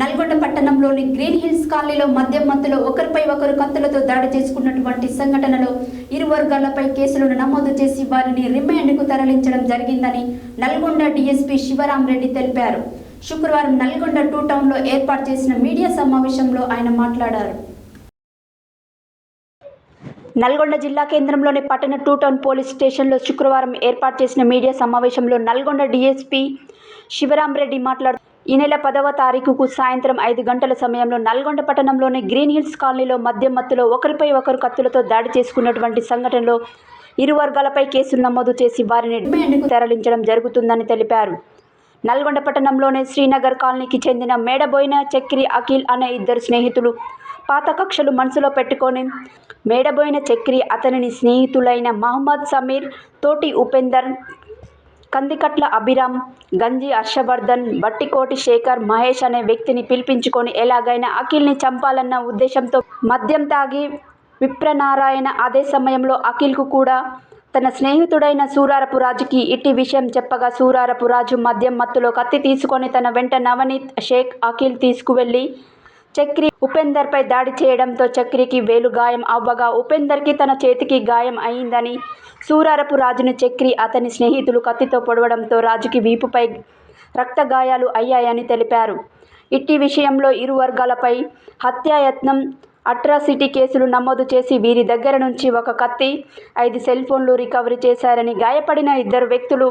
నల్గొండ పట్టణంలోని green hills కాలనీలో మద్యం మత్తులో ఒకరిపై ఒకరు కత్తులతో దాడి చేసుకున్నటువంటి సంఘటనలో ఇరు వర్గాలపై కేసులను నమోదు చేసి వారిని రిమాండ్కు తరలించడం జరిగిందని నల్గొండ డీఎస్పీ శివరాం రెడ్డి తెలిపారు. శుక్రవారం నల్గొండ టూ టౌన్లో ఏర్పాటు చేసిన మీడియా సమావేశంలో ఆయన మాట్లాడారు. నల్గొండ జిల్లా కేంద్రంలోని పట్టణ టూ టౌన్ పోలీస్ స్టేషన్లో శుక్రవారం ఏర్పాటు చేసిన మీడియా సమావేశంలో నల్గొండ డీఎస్పీ శివరాం రెడ్డి మాట్లాడుతూ ఈ నెల పదవ తారీఖుకు సాయంత్రం ఐదు గంటల సమయంలో నల్గొండ పట్టణంలోని గ్రీన్ హిల్స్ కాలనీలో మద్యం మత్తులో ఒకరిపై ఒకరు కత్తులతో దాడి చేసుకున్నటువంటి సంఘటనలో ఇరు వర్గాలపై కేసులు నమోదు చేసి వారిని తరలించడం జరుగుతుందని తెలిపారు. నల్గొండ పట్టణంలోని శ్రీనగర్ కాలనీకి చెందిన మేడబోయిన చక్రి అఖిల్ అనే ఇద్దరు స్నేహితులు పాత కక్షలు మనసులో పెట్టుకొని మేడబోయిన చక్రి అతనిని స్నేహితులైన మహమ్మద్ సమీర్ తోటి ఉపేందర్ కందికట్ల అభిరామ్ గంజి హర్షవర్ధన్ బట్టికోటి శేఖర్ మహేష్ అనే వ్యక్తిని పిలిపించుకొని ఎలాగైనా అఖిల్ని చంపాలన్న ఉద్దేశంతో మద్యం తాగి విప్రనారాయణ అదే సమయంలో అఖిల్కు కూడా తన స్నేహితుడైన సూరారపు రాజుకి ఇట్టి విషయం చెప్పగా సూరారపు రాజు మద్యం మత్తులో కత్తి తీసుకొని తన వెంట నవనీత్ షేక్ అఖిల్ తీసుకువెళ్ళి చక్రి ఉపేందర్పై దాడి చేయడంతో చక్రికి వేలు గాయం అవ్వగా ఉపేందర్కి తన చేతికి గాయం అయిందని సూరారపు రాజును చక్రి అతని స్నేహితులు కత్తితో పొడవడంతో రాజుకి వీపుపై రక్త గాయాలు అయ్యాయని తెలిపారు. ఇట్టి విషయంలో ఇరు వర్గాలపై హత్యాయత్నం అట్రాసిటీ కేసులు నమోదు చేసి వీరి దగ్గర నుంచి ఒక కత్తి ఐదు సెల్ ఫోన్లు రికవరీ చేశారని గాయపడిన ఇద్దరు వ్యక్తులు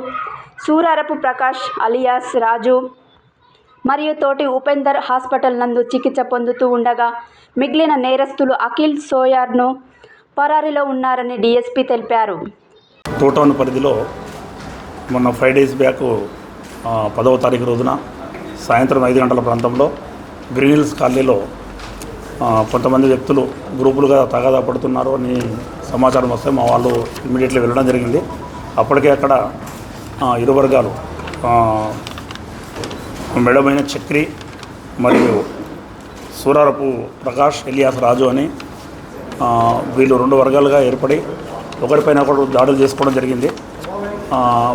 సూరారపు ప్రకాష్ అలియాస్ రాజు మరియు తోటి ఉపేందర్ హాస్పిటల్ నందు చికిత్స పొందుతూ ఉండగా మిగిలిన నేరస్తులు అఖిల్ సోయార్ను పరారీలో ఉన్నారని డీఎస్పీ తెలిపారు. టూటౌన్ పరిధిలో మొన్న ఫైవ్ డేస్ బ్యాక్ పదవ తారీఖు రోజున సాయంత్రం ఐదు గంటల ప్రాంతంలో గ్రీన్ హిల్స్ కాలనీలో కొంతమంది వ్యక్తులు గ్రూపులుగా తగాదా పడుతున్నారు అని సమాచారం వస్తే మా వాళ్ళు ఇమీడియట్లీ వెళ్ళడం జరిగింది. అప్పటికే అక్కడ ఇరు వర్గాలు మెడమైన చక్రి మరియు సూరారపు ప్రకాష్ ఎలియాస్ రాజు అని వీళ్ళు రెండు వర్గాలుగా ఏర్పడి ఒకరిపైన ఒకరు దాడులు చేసుకోవడం జరిగింది.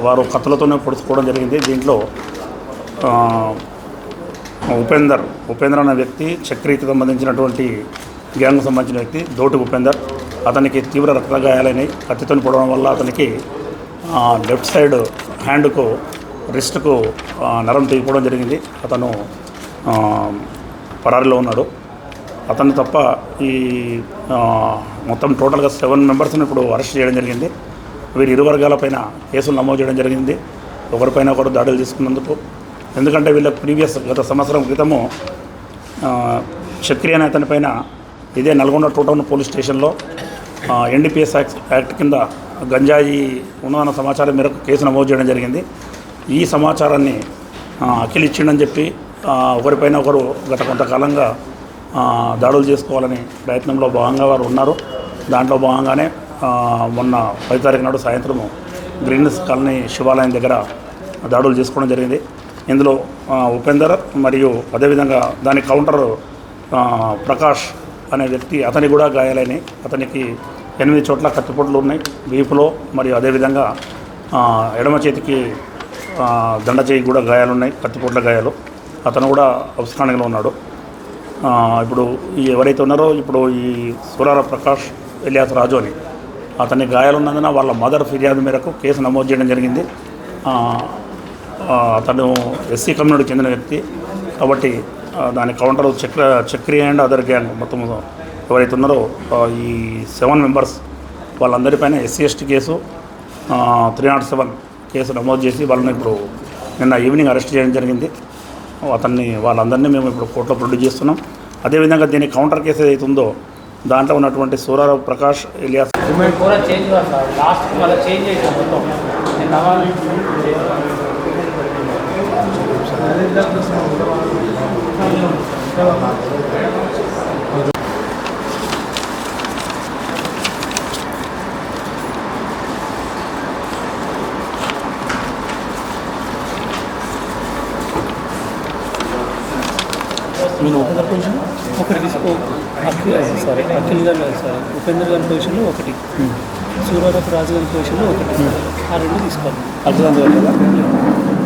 వారు కత్తులతోనే పొడుచుకోవడం జరిగింది. దీంట్లో ఉపేందర్ ఉపేందర్ అనే వ్యక్తి చక్రీకి సంబంధించినటువంటి గ్యాంగ్కు సంబంధించిన వ్యక్తి దోటి ఉపేందర్. అతనికి తీవ్ర రక్తగాయాలైనాయి. కత్తితో పొడవడం వల్ల అతనికి లెఫ్ట్ సైడ్ హ్యాండ్కు రిస్ట్కు నరం తెగిపోవడం జరిగింది. అతను పరారిలో పరారీలో ఉన్నాడు. అతను తప్ప ఈ మొత్తం టోటల్గా సెవెన్ మెంబర్స్ని ఇప్పుడు అరెస్ట్ చేయడం జరిగింది. వీరి ఇరు వర్గాలపైన కేసులు నమోదు చేయడం జరిగింది. ఒకరిపైన ఒకరు దాడులు తీసుకున్నందుకు. ఎందుకంటే వీళ్ళ ప్రీవియస్ గత సంవత్సరం క్రితము చక్రి అనే అతనిపైన ఇదే నల్గొండ టూటౌన్ పోలీస్ స్టేషన్లో ఎన్డీపీఎస్ యాక్ట్ యాక్ట్ కింద గంజాయి ఉన్నదన్న సమాచారం మేరకు కేసు నమోదు చేయడం జరిగింది. ఈ సమాచారాన్ని అఖిలిచ్చిండని అఖిల్ ఇచ్చిండని చెప్పి ఒకరిపైన ఒకరు గత కొంతకాలంగా దాడులు చేసుకోవాలని ప్రయత్నంలో భాగంగా వారు ఉన్నారు. దాంట్లో భాగంగానే మొన్న పది తారీఖు నాడు సాయంత్రము గ్రీన్స్ కాలనీ శివాలయం దగ్గర దాడులు చేసుకోవడం జరిగింది. ఇందులో ఉపేందర్ మరియు అదేవిధంగా దాని కౌంటర్ ప్రకాష్ అనే వ్యక్తి అతనికి కూడా గాయాలని అతనికి ఎనిమిది చోట్ల కత్తిపోట్లు ఉన్నాయి. వీపులో మరియు అదేవిధంగా ఎడమ చేతికి దండ చేయి కూడా గాయాలు ఉన్నాయి కత్తిపోట్ల గాయాలు. అతను కూడా అవసరానిలో ఉన్నాడు. ఇప్పుడు ఎవరైతే ఉన్నారో ఇప్పుడు ఈ సూరార ప్రకాష్ ఎలియాస్ రాజు అని అతని గాయాలు ఉన్నందున వాళ్ళ మదర్ ఫిర్యాదు మేరకు కేసు నమోదు చేయడం జరిగింది. అతను ఎస్సీ కమ్యూనిటీకి చెందిన వ్యక్తి. కాబట్టి దాని counter Chakra Chakri and other gang మొత్తం ఎవరైతే ఉన్నారో ఈ seven members వాళ్ళందరిపైన SC ST case three not seven case నమోదు చేసి వాళ్ళని ఇప్పుడు నిన్న ఈవినింగ్ అరెస్ట్ చేయడం జరిగింది. అతన్ని వాళ్ళందరినీ మేము ఇప్పుడు కోర్టులో ప్రొడ్యూస్ చేస్తున్నాం. అదేవిధంగా దీని కౌంటర్ కేసు ఏదైతే ఉందో దాంట్లో ఉన్నటువంటి సూరారావు ప్రకాష్ ఇలియాస్ చేంజ్ కాదు సార్ లాస్ట్ మళ్ళీ చేంజ్ చేసాం మొత్తం నేను ఉపేంద్ర పొజిషన్ ఒకటి తీసుకో అఖిల్ సారీ అఖిల్ గారు సార్ ఉపేంద్ర గారి పొజిషన్లో ఒకటి. సూర్యరాపు రాజు గారి పొజిషన్లో ఒకటి. ఆ రెండు తీసుకోవాలి. అర్థం